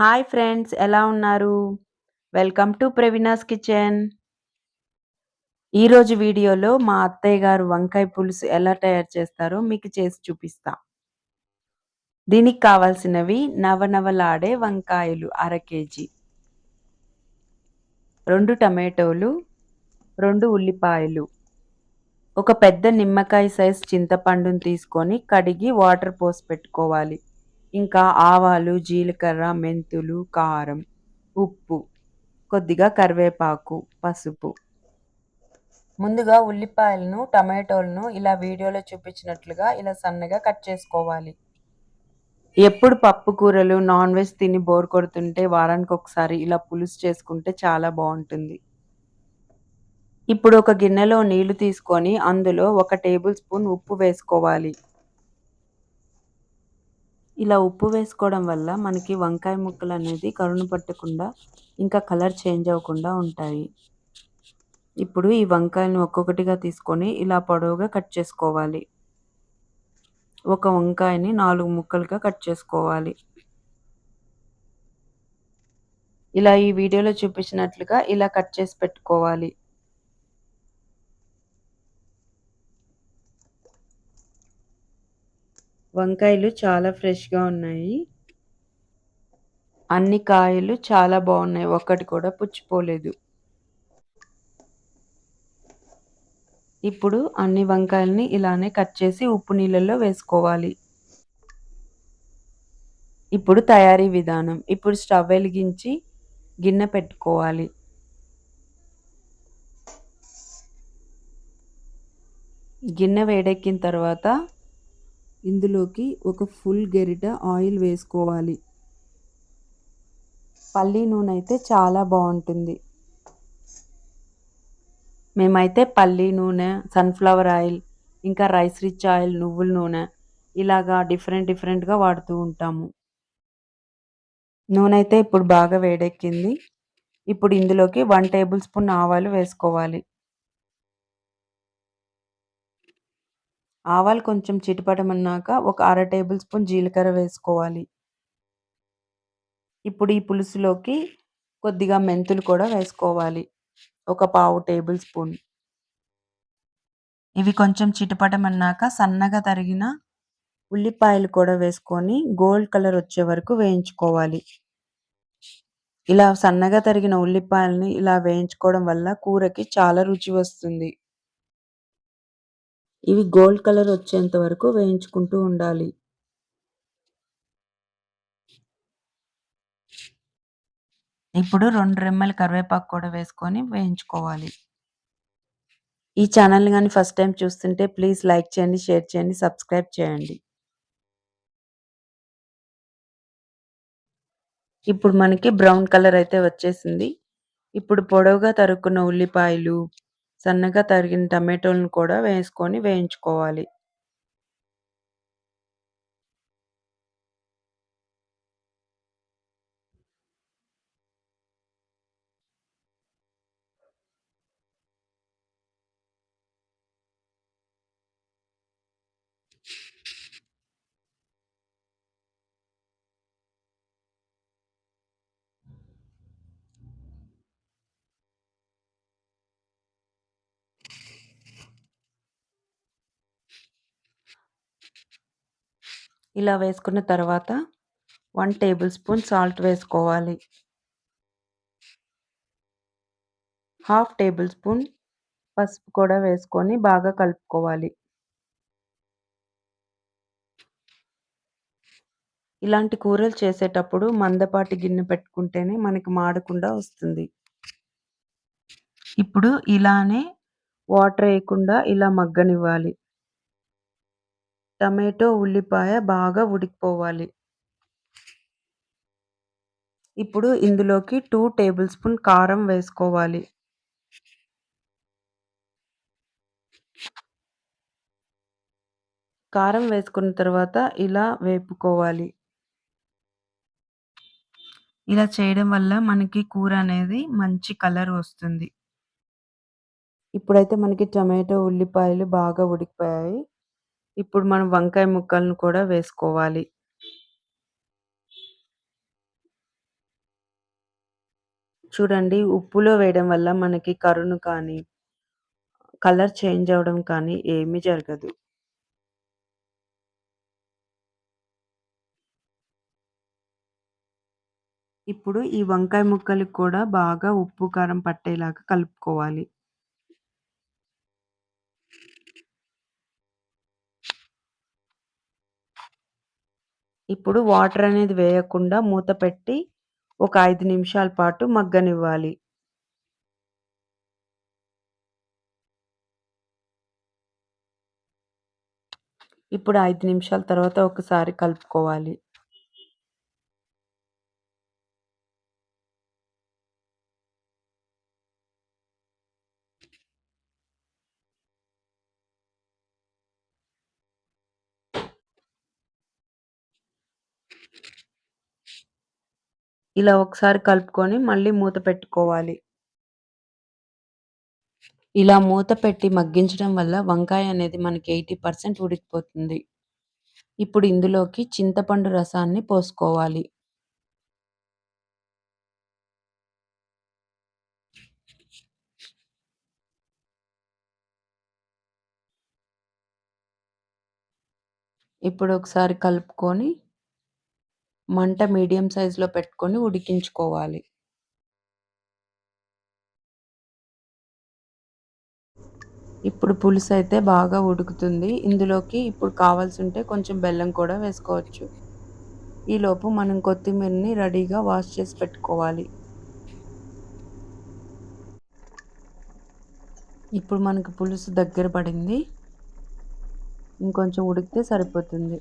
Hi friends ఎలా ఉన్నారు? Welcome to Praveena's kitchen. ఈరోజు వీడియోలో మా అత్తయ్య గారు వంకాయ పులుసు ఎలా తయారు చేస్తారో మీకు చేసి చూపిస్తా. దీనికి కావాల్సినవి నవనవలాడే వంకాయలు అర కేజీ. రెండు టమాటోలు, రెండు ఉల్లిపాయలు, ఒక పెద్ద నిమ్మకాయ సైజ్ చింతపండును తీసుకొని కడిగి వాటర్ పోసి పెట్టుకోవాలి. ఇంకా ఆవాలు, జీలకర్ర, మెంతులు, కారం, ఉప్పు, కొద్దిగా కరివేపాకు, పసుపు. ముందుగా ఉల్లిపాయలను, టమాటోలను ఇలా వీడియోలో చూపించినట్లుగా ఇలా సన్నగా కట్ చేసుకోవాలి. ఎప్పుడు పప్పు కూరలు, నాన్ వెజ్ తిని బోర్ కొడుతుంటే వారానికి ఒకసారి ఇలా పులుసు చేసుకుంటే చాలా బాగుంటుంది. ఇప్పుడు ఒక గిన్నెలో నీళ్ళు తీసుకొని అందులో ఒక టేబుల్ స్పూన్ ఉప్పు వేసుకోవాలి. ఇలా ఉప్పు వేసుకోవడం వల్ల మనకి వంకాయ ముక్కలు అనేది కరుణ పట్టకుండా ఇంకా కలర్ చేంజ్ అవ్వకుండా ఉంటాయి. ఇప్పుడు ఈ వంకాయలను ఒక్కొక్కటిగా తీసుకొని ఇలా పొడవుగా కట్ చేసుకోవాలి. ఒక వంకాయని నాలుగు ముక్కలుగా కట్ చేసుకోవాలి. ఇలా ఈ వీడియోలో చూపించినట్లుగా ఇలా కట్ చేసి పెట్టుకోవాలి. వంకాయలు చాలా ఫ్రెష్గా ఉన్నాయి. అన్ని కాయలు చాలా బాగున్నాయి. ఒక్కటి కూడా పుచ్చిపోలేదు. ఇప్పుడు అన్ని వంకాయలని ఇలానే కట్ చేసి ఉప్పు నీళ్ళల్లో వేసుకోవాలి. ఇప్పుడు తయారీ విధానం. ఇప్పుడు స్టవ్ వెలిగించి గిన్నె పెట్టుకోవాలి. గిన్నె వేడెక్కిన తర్వాత ఇందులోకి ఒక ఫుల్ గెరిట ఆయిల్ వేసుకోవాలి. పల్లీ నూనె అయితే చాలా బాగుంటుంది. మేమైతే పల్లీ నూనె సన్ఫ్లవర్ ఆయిల్ ఇంకా రైస్ రిచ్ ఆయిల్ నువ్వుల నూనె ఇలాగా డిఫరెంట్ డిఫరెంట్గా వాడుతూ ఉంటాము. నూనె అయితే ఇప్పుడు బాగా వేడెక్కింది. ఇప్పుడు ఇందులోకి వన్ టేబుల్ స్పూన్ ఆవాలు వేసుకోవాలి. ఆవాలు కొంచెం చిటపడమన్నాక ఒక అర టేబుల్ స్పూన్ జీలకర్ర వేసుకోవాలి. ఇప్పుడు ఈ పులుసులోకి కొద్దిగా మెంతులు కూడా వేసుకోవాలి. ఒక పావు టేబుల్ స్పూన్. ఇవి కొంచెం చిటపటమన్నాక సన్నగా తరిగిన ఉల్లిపాయలు కూడా వేసుకొని గోల్డ్ కలర్ వచ్చే వరకు వేయించుకోవాలి. ఇలా సన్నగా తరిగిన ఉల్లిపాయలని ఇలా వేయించుకోవడం వల్ల కూరకి చాలా రుచి వస్తుంది. ఇవి గోల్డ్ కలర్ వచ్చేంత వరకు వేయించుకుంటూ ఉండాలి. ఇప్పుడు రెండు రెమ్మల కరివేపాకు కూడా వేసుకొని వేయించుకోవాలి. ఈ ఛానల్ని కానీ ఫస్ట్ టైం చూస్తుంటే ప్లీజ్ లైక్ చేయండి షేర్ చేయండి సబ్స్క్రైబ్ చేయండి. ఇప్పుడు మనకి బ్రౌన్ కలర్ అయితే వచ్చేసింది. ఇప్పుడు పొడవుగా తరుక్కున్న ఉల్లిపాయలు సన్నగా తరిగిన టమాటోలను కూడా వేసుకొని వేయించుకోవాలి. ఇలా వేసుకున్న తర్వాత వన్ టేబుల్ స్పూన్ సాల్ట్ వేసుకోవాలి. హాఫ్ టేబుల్ స్పూన్ పసుపు కూడా వేసుకొని బాగా కలుపుకోవాలి. ఇలాంటి కూరలు చేసేటప్పుడు మందపాటి గిన్నె పెట్టుకుంటేనే మనకి మాడకుండా వస్తుంది. ఇప్పుడు ఇలానే వాటర్ వేయకుండా ఇలా మగ్గనివ్వాలి. టమాటో ఉల్లిపాయ బాగా ఉడికిపోవాలి. ఇప్పుడు ఇందులోకి టూ టేబుల్ స్పూన్ కారం వేసుకోవాలి. కారం వేసుకున్న తర్వాత ఇలా వేపుకోవాలి. ఇలా చేయడం వల్ల మనకి కూర అనేది మంచి కలర్ వస్తుంది. ఇప్పుడైతే మనకి టమాటో ఉల్లిపాయలు బాగా ఉడికిపోయాయి. ఇప్పుడు మనం వంకాయ ముక్కలను కూడా వేసుకోవాలి చూడండి ఉప్పులో వేయడం వల్ల మనకి కరును కానీ, కలర్ చేంజ్ అవ్వడం కానీ ఏమీ జరగదు. ఇప్పుడు ఈ వంకాయ ముక్కలకి కూడా బాగా ఉప్పు, కారం పట్టేలాగా కలుపుకోవాలి. ఇప్పుడు వాటర్ అనేది వేయకుండా మూత పెట్టి ఒక ఐదు నిమిషాల పాటు మగ్గనివ్వాలి. ఇప్పుడు ఐదు నిమిషాల తర్వాత ఒకసారి కలుపుకోవాలి. ఇలా ఒకసారి కలుపుకొని మళ్ళీ మూత పెట్టుకోవాలి. ఇలా మూత పెట్టి మగ్గించడం వల్ల వంకాయ అనేది మనకి 80% ఉడికిపోతుంది. ఇప్పుడు ఇందులోకి చింతపండు రసాన్ని పోసుకోవాలి. ఇప్పుడు ఒకసారి కలుపుకొని మంట మీడియం సైజులో పెట్టుకొని ఉడికించుకోవాలి. ఇప్పుడు పులుసు అయితే బాగా ఉడుకుతుంది. ఇందులోకి ఇప్పుడు కావాల్సుంటే కొంచెం బెల్లం కూడా వేసుకోవచ్చు. ఈలోపు మనం కొత్తిమీరని రెడీగా వాష్ చేసి పెట్టుకోవాలి. ఇప్పుడు మనకు పులుసు దగ్గర పడింది. ఇంకొంచెం ఉడికితే సరిపోతుంది.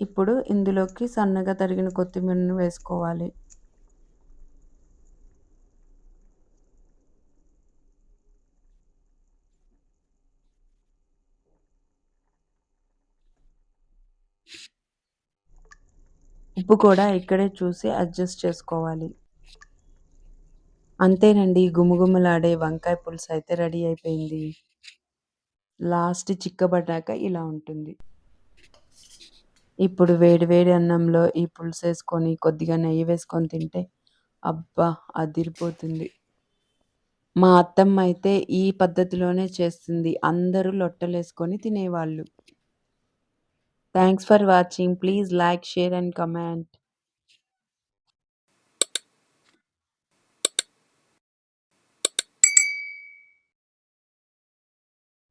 ఇప్పుడు ఇందులోకి సన్నగా తరిగిన కొత్తిమీరను వేసుకోవాలి. ఉప్పు కూడా ఇక్కడే చూసి అడ్జస్ట్ చేసుకోవాలి. అంతేనండి గుమగుమలాడే వంకాయ పులుసు అయితే రెడీ అయిపోయింది. లాస్ట్ చిక్కబడ్డాక ఇలా ఉంటుంది. ఇప్పుడు వేడి వేడి అన్నంలో ఈ పులుసు వేసుకొని కొద్దిగా నెయ్యి వేసుకొని తింటే అబ్బా! అదిరిపోతుంది. మా అత్తమ్మ అయితే ఈ పద్ధతిలోనే చేస్తుంది. అందరూ లొట్టలేసుకొని తినేవాళ్ళు. Thanks for watching. Please like, share and comment